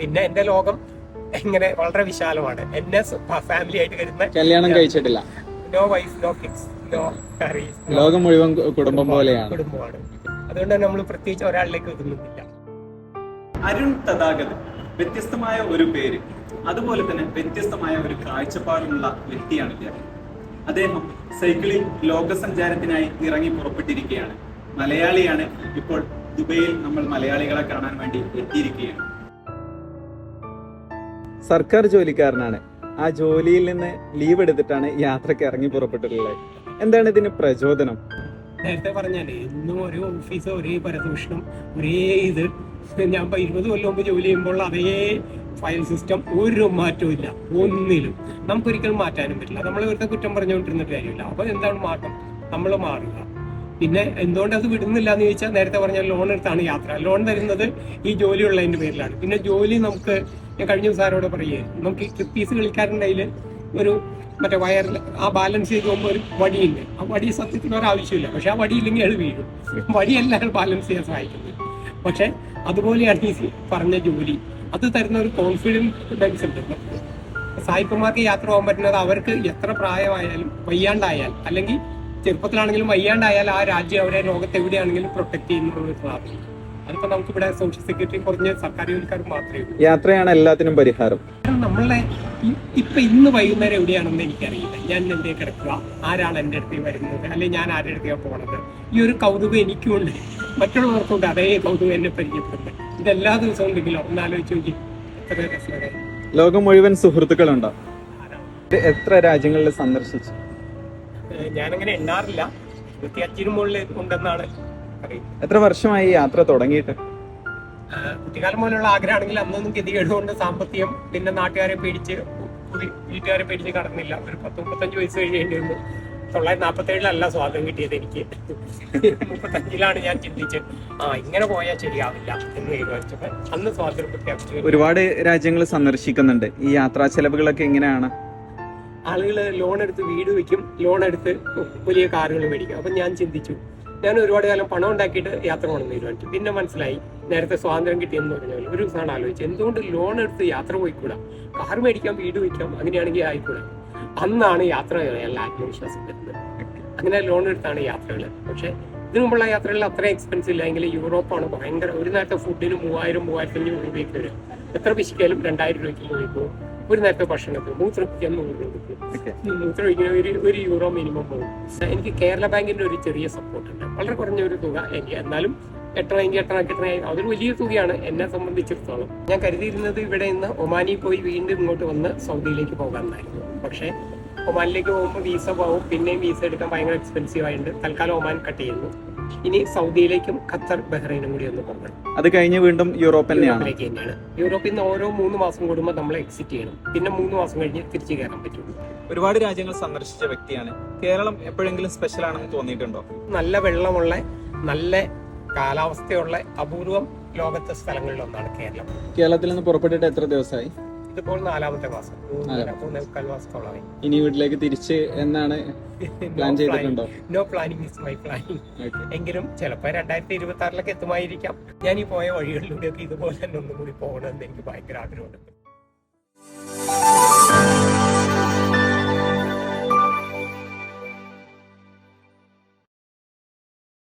പിന്നെ എന്റെ ലോകം ഇങ്ങനെ വളരെ വിശാലമാണ്. എന്നെ ഫാമിലി ആയിട്ട് കരുതുന്ന കല്യാണം കഴിച്ചിട്ടില്ല. No wife no kids no curries ലോകം മുഴുവൻ കുടുംബം പോലെയാണ്. കുടുംബമാണ്. അതുകൊണ്ട് തന്നെ നമ്മൾ പ്രത്യേകിച്ച് ഒരാളിലേക്ക് ഒതുങ്ങുന്നില്ല അരുൺ തഥാഗത് വ്യത്യസ്തമായ ഒരു പേര്. അതുപോലെ തന്നെ വ്യത്യസ്തമായ ഒരു കാഴ്ചപ്പാടുള്ള വ്യക്തിയാണ് ഇദ്ദേഹം. അദ്ദേഹം സൈക്കിളിൽ ലോകസഞ്ചാരത്തിനായി ഇറങ്ങി പുറപ്പെട്ടിരിക്കുകയാണ്. മലയാളിയാണ് ഇപ്പോൾ ദുബൈയിൽ നമ്മൾ മലയാളികളെ കാണാൻ വേണ്ടി എത്തിയിരിക്കുകയാണ്. സർക്കാർ ജോലിക്കാരനാണ്. ആ ജോലിയിൽ നിന്ന് ലീവ് എടുത്തിട്ടാണ് യാത്രയ്ക്ക് ഇറങ്ങി പുറപ്പെട്ടിട്ടുള്ളത്. എന്താണ് ഇതിന് പ്രചോദനം? നേരത്തെ പറഞ്ഞാലേ ഇന്നും ഒരേ ഓഫീസ് ഒരേ പരദൂഷണം ഒരേ ഇത്. ഞാൻ ഇരുപത് കൊല്ലം മുമ്പ് ജോലി ചെയ്യുമ്പോൾ അതേ ഫയൽ സിസ്റ്റം ഒരു മാറ്റവും ഇല്ല. ഒന്നിലും. നമുക്കൊരിക്കലും മാറ്റാനും പറ്റില്ല. നമ്മൾ ഇവിടുത്തെ കുറ്റം പറഞ്ഞുകൊണ്ടിരുന്നിട്ട് കാര്യമില്ല. അപ്പൊ എന്താണ് മാറ്റം? നമ്മൾ മാറുക. പിന്നെ എന്തുകൊണ്ട് അത് വിടുന്നില്ല എന്ന് ചോദിച്ചാൽ നേരത്തെ പറഞ്ഞ ലോൺ എടുത്താണ് യാത്ര. ലോൺ തരുന്നത് ഈ ജോലിയുള്ളതിന്റെ പേരിലാണ്. പിന്നെ ജോലി നമുക്ക് ഞാൻ കഴിഞ്ഞ ദിവസം ആരോട് പറയുകയെ നമുക്ക് ഈ പീസ് കളിക്കാരുടെ കയ്യിൽ ഒരു മറ്റേ വയറിൽ ആ ബാലൻസ് ചെയ്ത് പോകുമ്പോൾ ഒരു വടിയുണ്ട്. ആ വടി സത്യത്തിന് ഒരാവശ്യമില്ല. പക്ഷെ ആ വടി ഇല്ലെങ്കിൽ അത് വീഴും. വടിയല്ല ബാലൻസ് ചെയ്യാൻ സഹായിക്കുന്നത്. പക്ഷെ അതുപോലെയാണ് ഈ പറഞ്ഞ ജോലി. അത് തരുന്ന ഒരു കോൺഫിഡൻസ് ഉണ്ട്. സായിപ്പന്മാർക്ക് യാത്ര പോകാൻ പറ്റുന്നത് അവർക്ക് എത്ര പ്രായമായാലും വയ്യാണ്ടായാൽ അല്ലെങ്കിൽ ചെറുപ്പത്തിലാണെങ്കിലും വയ്യാണ്ടായാൽ ആ രാജ്യം അവരെ ലോകത്ത് എവിടെയാണെങ്കിലും പ്രൊട്ടക്ട് ചെയ്യുന്നുള്ള സാധനം അതിപ്പോ നമുക്ക് ഇവിടെ സോഷ്യൽ സെക്യൂരിറ്റി കുറഞ്ഞ സർക്കാർ ജോലിക്കാർ മാത്രമേ ഉള്ളൂ. യാത്രയാണ് എല്ലാത്തിനും പരിഹാരം. നമ്മളെ ഇപ്പൊ ഇന്ന് വൈകുന്നേരം എവിടെയാണെന്ന് എനിക്കറിയില്ല. ഞാൻ എന്റെ കിടക്കുക? ആരാണ് എന്റെ അടുത്ത് വരുന്നത്? അല്ലെങ്കിൽ ഞാൻ ആരുടെ അടുത്തേക്ക് പോണത്? ഈ ഒരു കൗതുകം എനിക്കുണ്ട്. മറ്റുള്ളവർക്കുണ്ട് അതേ കൗതുകം എന്നെ പരിചയപ്പെടുന്നത് ഇതെല്ലാ ദിവസവും ഉണ്ടെങ്കിലോ? ഒന്നാലോചിച്ച് നോക്കി. എത്ര ലോകം മുഴുവൻ സുഹൃത്തുക്കളുണ്ടോ. എത്ര രാജ്യങ്ങളിൽ സന്ദർശിച്ചു? ഞാനങ്ങനെ എണ്ണാറില്ല. ഇരുപത്തിയഞ്ചിന് മുകളിൽ ഉണ്ടെന്നാണ് എത്ര വർഷമായി യാത്ര തുടങ്ങിയിട്ട്? കുട്ടിക്കാലം പോലുള്ള ആഗ്രഹമാണെങ്കിൽ അന്നൊന്നും ഗതികേടുകൊണ്ട് സാമ്പത്തികം പിന്നെ നാട്ടുകാരെ പേടിച്ച് വീട്ടുകാരെ പേടിച്ച് കടന്നില്ല. ഒരു പത്ത് മുപ്പത്തഞ്ച് വയസ്സ് കഴിഞ്ഞേണ്ടി വന്നു തൊള്ളായിരത്തി നാൽപ്പത്തി ഏഴിലല്ല സ്വാതന്ത്ര്യം കിട്ടിയത് എനിക്ക്. മുപ്പത്തഞ്ചിലാണ് ഞാൻ ചിന്തിച്ചത് ആ ഇങ്ങനെ പോയാൽ ശരിയാവില്ല എന്ന് തീരുമാനിച്ചപ്പോ അന്ന് സ്വാതന്ത്ര്യം പ്രഖ്യാപിച്ചു ഒരുപാട് രാജ്യങ്ങൾ സന്ദർശിക്കുന്നുണ്ട്. ഈ യാത്രാ ചെലവുകളൊക്കെ എങ്ങനെയാണ്? ആളുകൾ ലോൺ എടുത്ത് വീട് വെക്കും ലോൺ എടുത്ത് വലിയ കാറുകൾ മേടിക്കും. അപ്പം ഞാൻ ചിന്തിച്ചു ഞാൻ ഒരുപാട് കാലം പണം ഉണ്ടാക്കിയിട്ട് യാത്ര പോകണമെന്ന് തീരുമാനിച്ചു. പിന്നെ മനസ്സിലായി നേരത്തെ സ്വാതന്ത്ര്യം കിട്ടിയെന്ന് പറഞ്ഞാൽ ഒരു സാധനം ആലോചിച്ചു എന്തുകൊണ്ട് ലോൺ എടുത്ത് യാത്ര പോയിക്കൂടാ? കാർ മേടിക്കാം വീട് വയ്ക്കാം അങ്ങനെയാണെങ്കിൽ ആയിക്കൂടാ. അന്നാണ് യാത്ര എല്ലാ ആത്മവിശ്വാസം വരുന്നത്. അങ്ങനെ ലോൺ എടുത്താണ് യാത്രകൾ പക്ഷെ ഇതിനു മുമ്പുള്ള യാത്രകളിൽ അത്രയും എക്സ്പെൻസ് ഇല്ല. എങ്കിൽ യൂറോപ്പാണ് ഭയങ്കര ഒരു നേരത്തെ ഫുഡിന് മൂവായിരം മൂവായിരത്തി അഞ്ഞൂറ് രൂപയ്ക്ക് വരും. എത്ര പിശിക്കാലും രണ്ടായിരം രൂപയ്ക്ക് പോയിക്കും ഒരു നേരത്തെ നൂറ് രൂപയ്ക്ക് മൂത്രം മൂത്രമൊഴിക്കുന്ന ഒരു ഒരു യൂറോ മിനിമം പോകും എനിക്ക് കേരള ബാങ്കിന്റെ ഒരു ചെറിയ സപ്പോർട്ട് ഉണ്ട്. വളരെ കുറഞ്ഞ ഒരു തുക എനിക്ക് എന്നാലും എട്ടര എട്ടണമെങ്കിൽ എട്ടര എട്ടര അതൊരു വലിയ തുകയാണ് എന്നെ സംബന്ധിച്ചിടത്തോളം. ഞാൻ കരുതിയിരുന്നത് ഇവിടെ നിന്ന് ഒമാനിൽ പോയി വീണ്ടും ഇങ്ങോട്ട് വന്ന് സൗദിയിലേക്ക് പോകാമെന്നായിരുന്നു. പക്ഷേ ഒമാനിലേക്ക് പോകുമ്പോൾ വീസ പോകും പിന്നെയും വീസ എടുക്കാൻ ഭയങ്കര എക്സ്പെൻസീവ് ആയിട്ടുണ്ട്. തൽക്കാലം ഒമാൻ കട്ട് ചെയ്യുന്നു. ഇനി സൗദിയിലേക്കും ഖത്തർ ബഹ്റൈനും കൂടി ഒന്ന് പോകണം. അത് കഴിഞ്ഞ് വീണ്ടും യൂറോപ്പ് തന്നെയാണ് യൂറോപ്പിലേക്ക് തന്നെയാണ്. യൂറോപ്പിൽ നിന്ന് ഓരോ മൂന്ന് മാസം കൂടുമ്പോൾ നമ്മൾ എക്സിറ്റ് ചെയ്യണം. പിന്നെ മൂന്ന് മാസം കഴിഞ്ഞ് തിരിച്ചു കയറാൻ പറ്റുള്ളൂ. ഒരുപാട് രാജ്യങ്ങൾ സന്ദർശിച്ച വ്യക്തിയാണ്. കേരളം എപ്പോഴെങ്കിലും സ്പെഷ്യൽ ആണെന്ന് തോന്നിയിട്ടുണ്ടോ? നല്ല വെള്ളമുള്ള നല്ല കാലാവസ്ഥയുള്ള അപൂർവം ലോകത്തെ സ്ഥലങ്ങളിലൊന്നാണ് കേരളം. കേരളത്തിൽ നിന്ന് പുറപ്പെട്ടിട്ട് എത്ര ദിവസമായി? ഇതിപ്പോൾ നാലാമത്തെ മാസം മാസത്തോളമായി ഇനി വീട്ടിലേക്ക് തിരിച്ച് എന്നാണ് പ്ലാൻ ചെയ്തിട്ടുണ്ടോ? No planning is my planning എങ്കിലും ചിലപ്പോൾ രണ്ടായിരത്തി ഇരുപത്തി ആറിലൊക്കെ എത്തുമായിരിക്കാം. ഞാൻ ഈ പോയ വഴികളിലൂടെയൊക്കെ ഇതുപോലെ തന്നെ ഒന്നും കൂടി പോകണമെന്ന് എനിക്ക് ഭയങ്കര ആഗ്രഹമുണ്ട്.